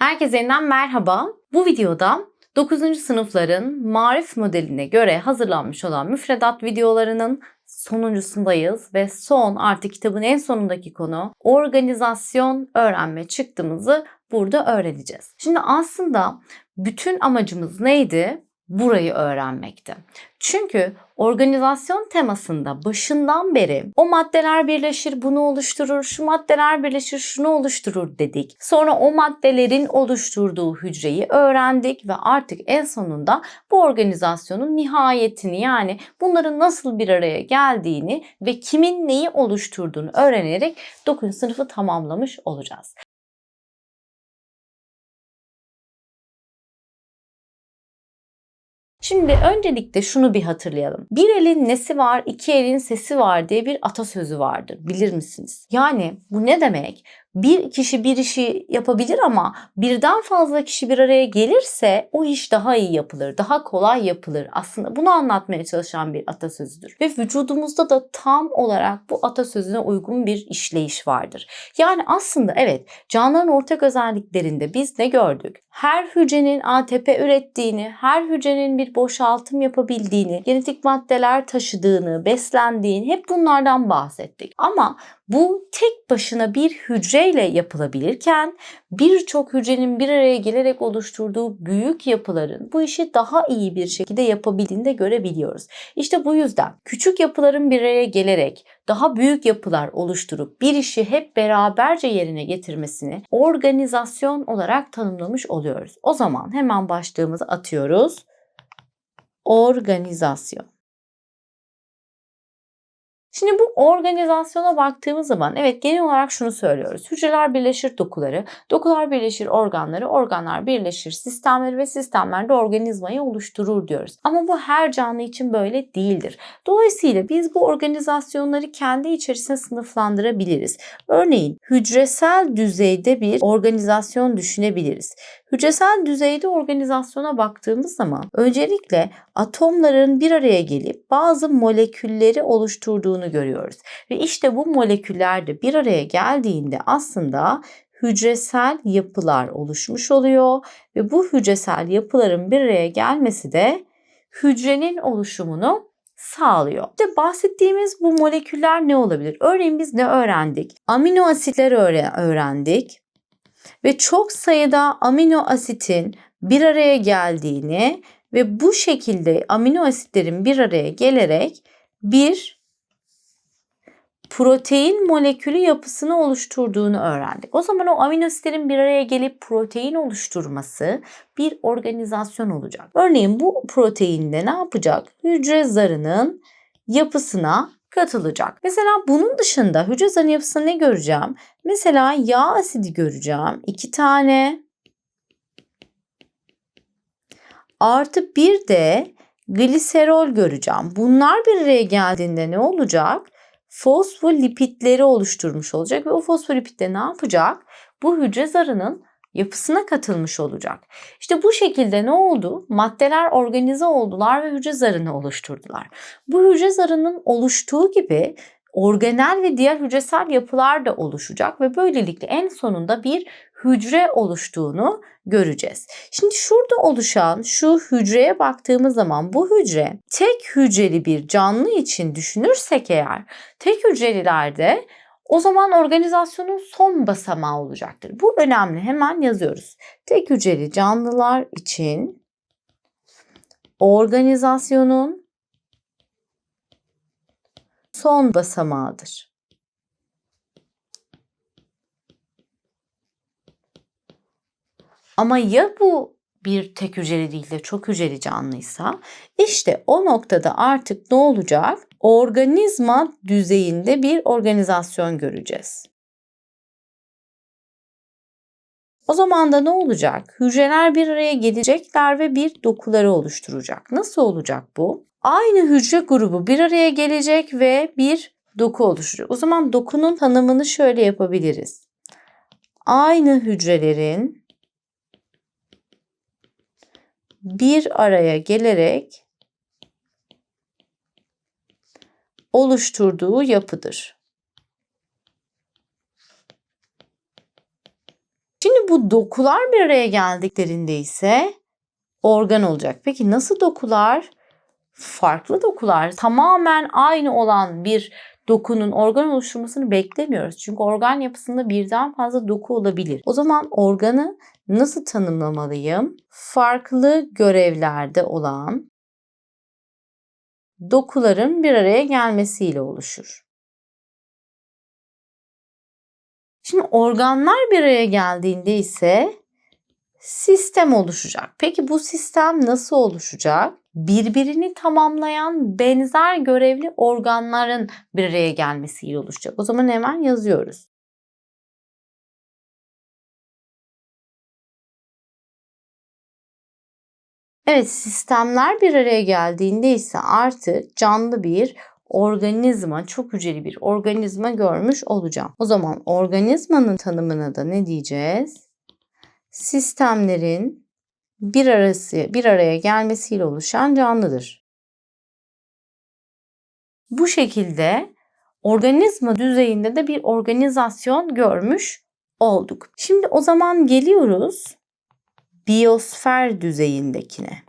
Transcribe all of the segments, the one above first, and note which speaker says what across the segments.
Speaker 1: Herkese yeniden merhaba. Bu videoda 9. sınıfların marif modeline göre hazırlanmış olan müfredat videolarının sonuncusundayız ve son artık kitabın en sonundaki konu organizasyon öğrenme çıktığımızı burada öğreneceğiz. Şimdi aslında bütün amacımız neydi? Burayı öğrenmekti. Çünkü organizasyon temasında başından beri o maddeler birleşir bunu oluşturur, şu maddeler birleşir şunu oluşturur dedik. Sonra o maddelerin oluşturduğu hücreyi öğrendik ve artık en sonunda bu organizasyonun nihayetini yani bunların nasıl bir araya geldiğini ve kimin neyi oluşturduğunu öğrenerek 9. sınıfı tamamlamış olacağız. Şimdi öncelikle şunu bir hatırlayalım. Bir elin nesi var, iki elin sesi var diye bir atasözü vardır. Bilir misiniz? Yani bu ne demek? Bir kişi bir işi yapabilir ama birden fazla kişi bir araya gelirse o iş daha iyi yapılır, daha kolay yapılır. Aslında bunu anlatmaya çalışan bir atasözüdür. Ve vücudumuzda da tam olarak bu atasözüne uygun bir işleyiş vardır. Yani aslında evet canlıların ortak özelliklerinde biz ne gördük? Her hücrenin ATP ürettiğini, her hücrenin bir boşaltım yapabildiğini, genetik maddeler taşıdığını, beslendiğini hep bunlardan bahsettik. Ama bu tek başına bir hücreyle yapılabilirken birçok hücrenin bir araya gelerek oluşturduğu büyük yapıların bu işi daha iyi bir şekilde yapabildiğini de görebiliyoruz. İşte bu yüzden küçük yapıların bir araya gelerek daha büyük yapılar oluşturup bir işi hep beraberce yerine getirmesini organizasyon olarak tanımlamış oluyoruz. O zaman hemen başlığımızı atıyoruz. Organizasyon. Şimdi bu organizasyona baktığımız zaman evet genel olarak şunu söylüyoruz. Hücreler birleşir dokuları, dokular birleşir organları, organlar birleşir sistemleri ve sistemler de organizmayı oluşturur diyoruz. Ama bu her canlı için böyle değildir. Dolayısıyla biz bu organizasyonları kendi içerisinde sınıflandırabiliriz. Örneğin hücresel düzeyde bir organizasyon düşünebiliriz. Hücresel düzeyde organizasyona baktığımız zaman öncelikle atomların bir araya gelip bazı molekülleri oluşturduğunu görüyoruz. Ve işte bu moleküller de bir araya geldiğinde aslında hücresel yapılar oluşmuş oluyor ve bu hücresel yapıların bir araya gelmesi de hücrenin oluşumunu sağlıyor. İşte bahsettiğimiz bu moleküller ne olabilir? Örneğin biz ne öğrendik? Amino asitler öğrendik ve çok sayıda amino asitin bir araya geldiğini ve bu şekilde amino asitlerin bir araya gelerek bir protein molekülü yapısını oluşturduğunu öğrendik. O zaman o amino asitlerin bir araya gelip protein oluşturması bir organizasyon olacak. Örneğin bu proteinde ne yapacak? Hücre zarının yapısına katılacak. Mesela bunun dışında hücre zarının yapısında ne göreceğim? Mesela yağ asidi göreceğim. iki tane. Artı bir de gliserol göreceğim. Bunlar bir araya geldiğinde ne olacak? Fosfolipitleri oluşturmuş olacak ve o fosfolipitler ne yapacak? Bu hücre zarının yapısına katılmış olacak. İşte bu şekilde ne oldu? Maddeler organize oldular ve hücre zarını oluşturdular. Bu hücre zarının oluştuğu gibi organel ve diğer hücresel yapılar da oluşacak ve böylelikle en sonunda bir hücre oluştuğunu göreceğiz. Şimdi şurada oluşan şu hücreye baktığımız zaman bu hücre tek hücreli bir canlı için düşünürsek eğer tek hücrelilerde o zaman organizasyonun son basamağı olacaktır. Bu önemli. Hemen yazıyoruz. Tek hücreli canlılar için organizasyonun son basamağıdır. Ama ya bu bir tek hücreli değil de çok hücreli canlıysa işte o noktada artık ne olacak? Organizma düzeyinde bir organizasyon göreceğiz. O zaman da ne olacak? Hücreler bir araya gelecekler ve bir dokuları oluşturacak. Nasıl olacak bu? Aynı hücre grubu bir araya gelecek ve bir doku oluşturacak. O zaman dokunun tanımını şöyle yapabiliriz. Aynı hücrelerin bir araya gelerek oluşturduğu yapıdır. Şimdi bu dokular bir araya geldiklerinde ise organ olacak. Peki nasıl dokular? Farklı dokular. Tamamen aynı olan bir dokunun organ oluşturmasını beklemiyoruz. Çünkü organ yapısında birden fazla doku olabilir. O zaman organı nasıl tanımlamalıyım? Farklı görevlerde olan dokuların bir araya gelmesiyle oluşur. Şimdi organlar bir araya geldiğinde ise sistem oluşacak. Peki bu sistem nasıl oluşacak? Birbirini tamamlayan benzer görevli organların bir araya gelmesiyle oluşacak. O zaman hemen yazıyoruz. Evet sistemler bir araya geldiğinde ise artık canlı bir organizma, çok hücreli bir organizma görmüş olacağım. O zaman organizmanın tanımına da ne diyeceğiz? Sistemlerin bir arası bir araya gelmesiyle oluşan canlıdır. Bu şekilde organizma düzeyinde de bir organizasyon görmüş olduk. Şimdi o zaman geliyoruz biyosfer düzeyindekine.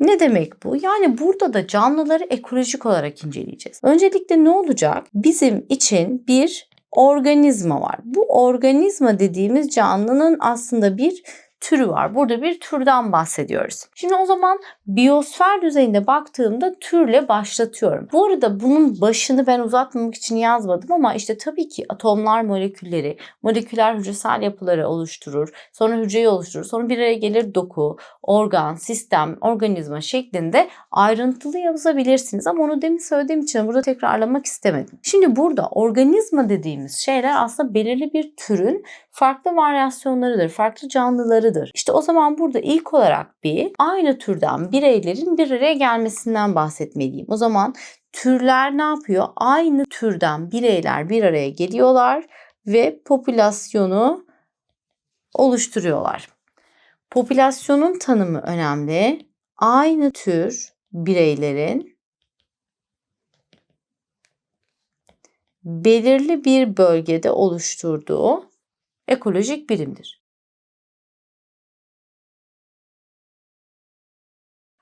Speaker 1: Ne demek bu? Yani burada da canlıları ekolojik olarak inceleyeceğiz. Öncelikle ne olacak? Bizim için bir organizma var. Bu organizma dediğimiz canlının aslında bir türü var. Burada bir türden bahsediyoruz. Şimdi o zaman biyosfer düzeyinde baktığımda türle başlatıyorum. Bu arada bunun başını ben uzatmamak için yazmadım ama işte tabii ki atomlar molekülleri, moleküler hücresel yapıları oluşturur. Sonra hücreyi oluşturur. Sonra bir araya gelir doku, organ, sistem, organizma şeklinde ayrıntılı yazabilirsiniz. Ama onu demin söylediğim için burada tekrarlamak istemedim. Şimdi burada organizma dediğimiz şeyler aslında belirli bir türün farklı varyasyonlarıdır, farklı canlılarıdır. İşte o zaman burada ilk olarak bir aynı türden bireylerin bir araya gelmesinden bahsetmeliyim. O zaman türler ne yapıyor? Aynı türden bireyler bir araya geliyorlar ve popülasyonu oluşturuyorlar. Popülasyonun tanımı önemli. Aynı tür bireylerin belirli bir bölgede oluşturduğu ekolojik birimdir.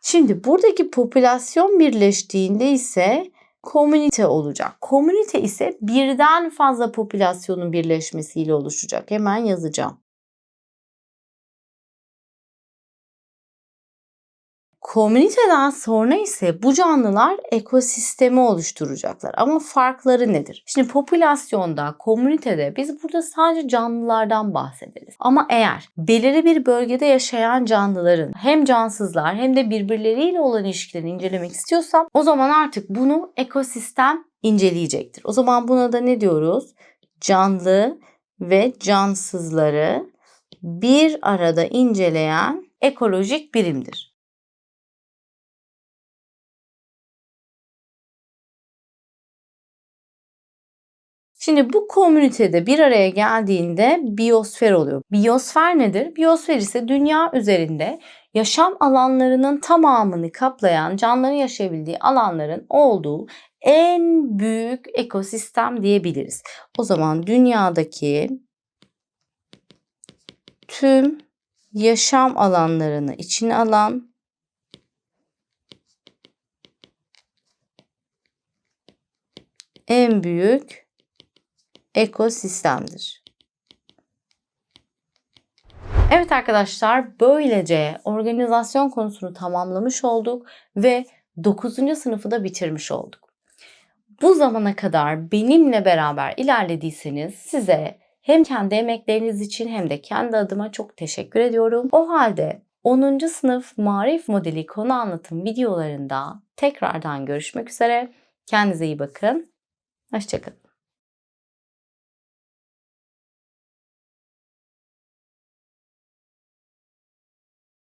Speaker 1: Şimdi buradaki popülasyon birleştiğinde ise komünite olacak. Komünite ise birden fazla popülasyonun birleşmesiyle oluşacak. Hemen yazacağım. Komüniteden sonra ise bu canlılar ekosistemi oluşturacaklar. Ama farkları nedir? Şimdi popülasyonda, komünitede biz burada sadece canlılardan bahsederiz. Ama eğer belirli bir bölgede yaşayan canlıların hem cansızlar hem de birbirleriyle olan ilişkilerini incelemek istiyorsam o zaman artık bunu ekosistem inceleyecektir. O zaman buna da ne diyoruz? Canlı ve cansızları bir arada inceleyen ekolojik birimdir. Şimdi bu komünitede bir araya geldiğinde biyosfer oluyor. Biyosfer nedir? Biyosfer ise dünya üzerinde yaşam alanlarının tamamını kaplayan canlıların yaşayabildiği alanların olduğu en büyük ekosistem diyebiliriz. O zaman dünyadaki tüm yaşam alanlarını içine alan en büyük ekosistemdir. Evet arkadaşlar böylece organizasyon konusunu tamamlamış olduk ve 9. sınıfı da bitirmiş olduk. Bu zamana kadar benimle beraber ilerlediyseniz size hem kendi emekleriniz için hem de kendi adıma çok teşekkür ediyorum. O halde 10. sınıf marif modeli konu anlatım videolarında tekrardan görüşmek üzere. Kendinize iyi bakın. Hoşçakalın.